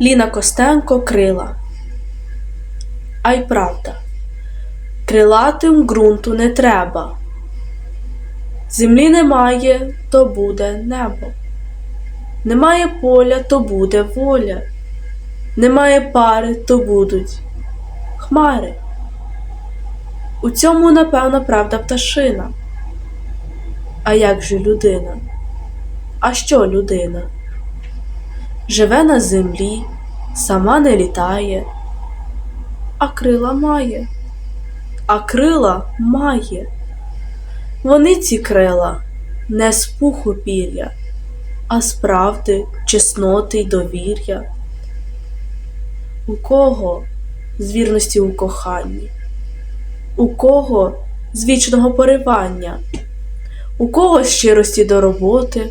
Ліна Костенко крила. А й правда, крилатим ґрунту не треба. Землі немає, то буде небо. Немає поля, то буде воля. Немає пари, то будуть хмари. У цьому, напевно, правда пташина. А як же людина? А що людина? Живе на землі, сама не літає, а крила має, а крила має. Вони ці крила не з пуху пір'я, а з правди, чесноти й довір'я. У кого з вірності у коханні, у кого з вічного поривання, у кого з щирості до роботи,